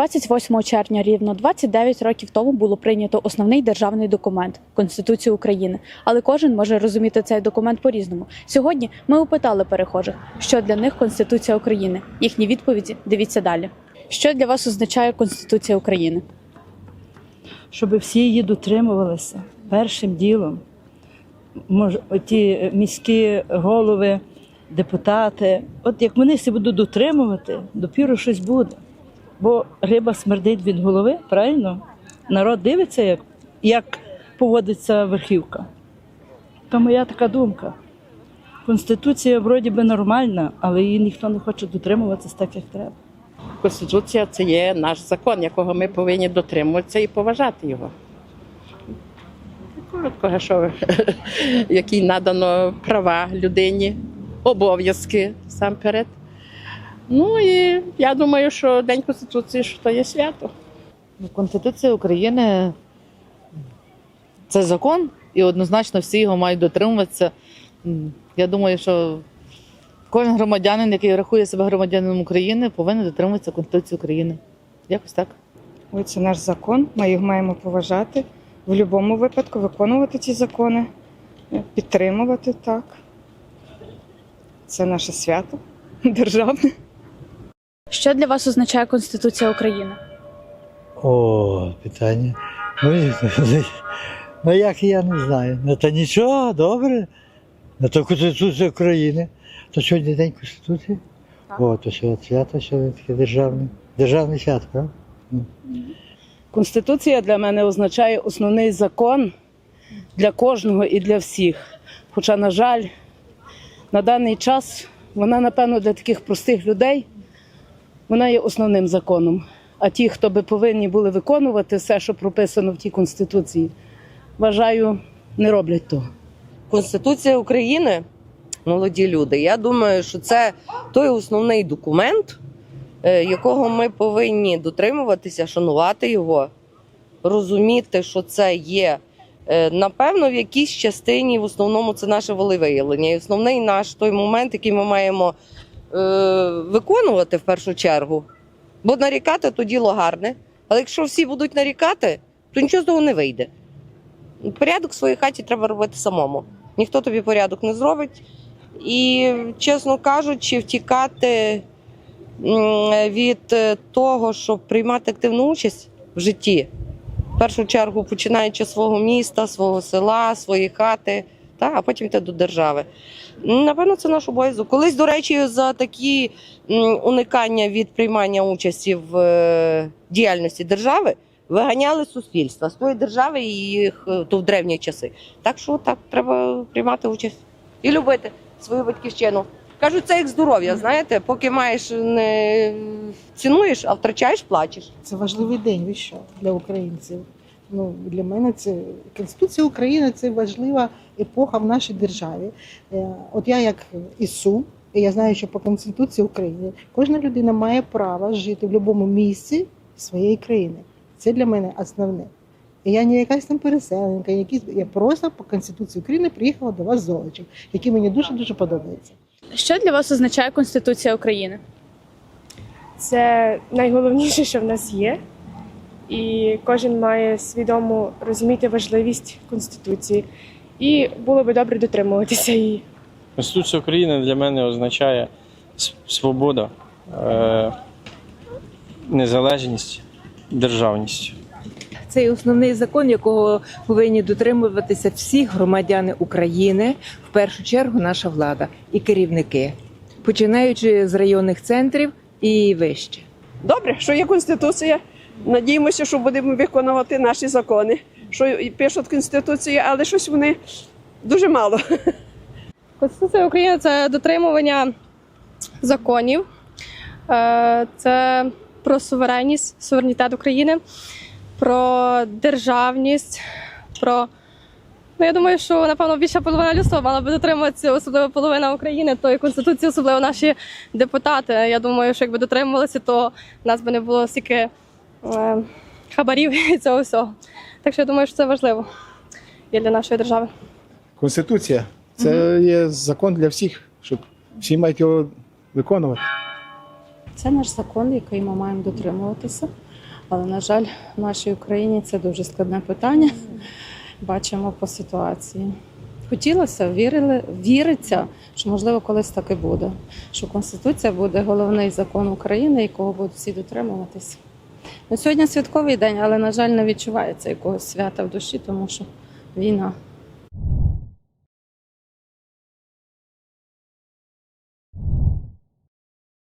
28 червня рівно 29 років тому було прийнято основний державний документ Конституцію України. Але кожен може розуміти цей документ по-різному. Сьогодні ми опитали перехожих, що для них Конституція України. Їхні відповіді дивіться далі. Що для вас означає Конституція України? щоб всі її дотримувалися першим ділом. Мож, ті міські голови, депутати, от як вони всі будуть дотримувати, допіру щось буде. Бо риба смердить від голови, правильно? Народ дивиться, як, як поводиться верхівка. То моя така думка. Конституція вроді би нормальна, але її ніхто не хоче дотримуватися так, як треба. Конституція це є наш закон, якого ми повинні дотримуватися і поважати його. Коротко, що які надано права людині, обов'язки сам перед. Ну і я думаю, що День Конституції що то є свято. Ну, Конституція України це закон, і однозначно всі його мають дотримуватися. Я думаю, що кожен громадянин, який рахує себе громадянином України, повинен дотримуватися Конституції України. Якось так. Ой, це наш закон, ми його маємо поважати, в будь-якому випадку виконувати ці закони, е, підтримувати так. Це наше свято державне. Що для вас означає Конституція України? О, питання. Ну, і- ну як я не знаю. Ну та нічого, добре. Ну то Конституція України. То сьогодні день Конституції. Так. О, то що свято, що таке державне. Державне свято, правда? Конституція для мене означає основний закон для кожного і для всіх. Хоча, на жаль, на даний час вона, напевно, для таких простих людей вона є основним законом. А ті, хто би повинні були виконувати все, що прописано в тій конституції, вважаю, не роблять того. Конституція України, молоді люди, я думаю, що це той основний документ, е, якого ми повинні дотримуватися, шанувати його, розуміти, що це є. е, Напевно, в якійсь частині, в основному, це наше волевиявлення. І основний наш той момент, який ми маємо виконувати в першу чергу. Бо нарікати то діло гарне. Але якщо всі будуть нарікати, то нічого з того не вийде. Порядок в своїй хаті треба робити самому ніхто тобі порядок не зробить. І, чесно кажучи, втікати від е, того, щоб приймати активну участь в житті, в першу чергу починаючи з свого міста, свого села, своєї хати, та, а потім йти до держави. Напевно, це наш обов'язок. Колись, до речі, за такі уникання від приймання участі в е, діяльності держави виганяли суспільства з тої держави і їх е, то в древні часи. Так що так, треба приймати участь і любити свою батьківщину. Кажуть, це як здоров'я, знаєте, поки маєш не цінуєш, а втрачаєш, плачеш. Це важливий день, ви що, для українців. Ну, для мене це Конституція України це важлива епоха в нашій державі. Е, От я як ІСУ, і я знаю, що по Конституції України кожна людина має право жити в будь-якому місці своєї країни. Це для мене основне. І я не якась там переселенка, якісь я просто по Конституції України приїхала до вас з Золочів, який мені дуже дуже подобається. Що для вас означає Конституція України? Це найголовніше, що в нас є, і кожен має свідомо розуміти важливість конституції. І було би добре дотримуватися її. Конституція України для мене означає свобода, е, незалежність, державність. Це основний закон, якого повинні дотримуватися всі громадяни України, в першу чергу наша влада і керівники, починаючи з районних центрів і вище. Добре, що є конституція. Надіємося, що будемо виконувати наші закони. Що пишуть конституції, але щось вони дуже мало. Конституція України це дотримування законів, Е, це про суверенність, суверенітет України, про державність, про. Ну, я думаю, що напевно більша половина людства мала би дотримуватися, особливо половина України, то і Конституції, особливо наші депутати. Я думаю, що якби дотримувалися, то нас би не було стільки хабарів і цього всього. Так що я думаю, що це важливо є для нашої держави. Конституція це є закон для всіх, щоб всі мають його виконувати. Це наш закон, який ми маємо дотримуватися. Але, на жаль, в нашій Україні це дуже складне питання. Бачимо по ситуації. Хотілося, вірили, віриться, що можливо колись так і буде. Що Конституція буде головний закон України, якого будуть всі дотримуватися. Ну, сьогодні святковий день, але, на жаль, не відчувається якогось свята в душі, тому що війна.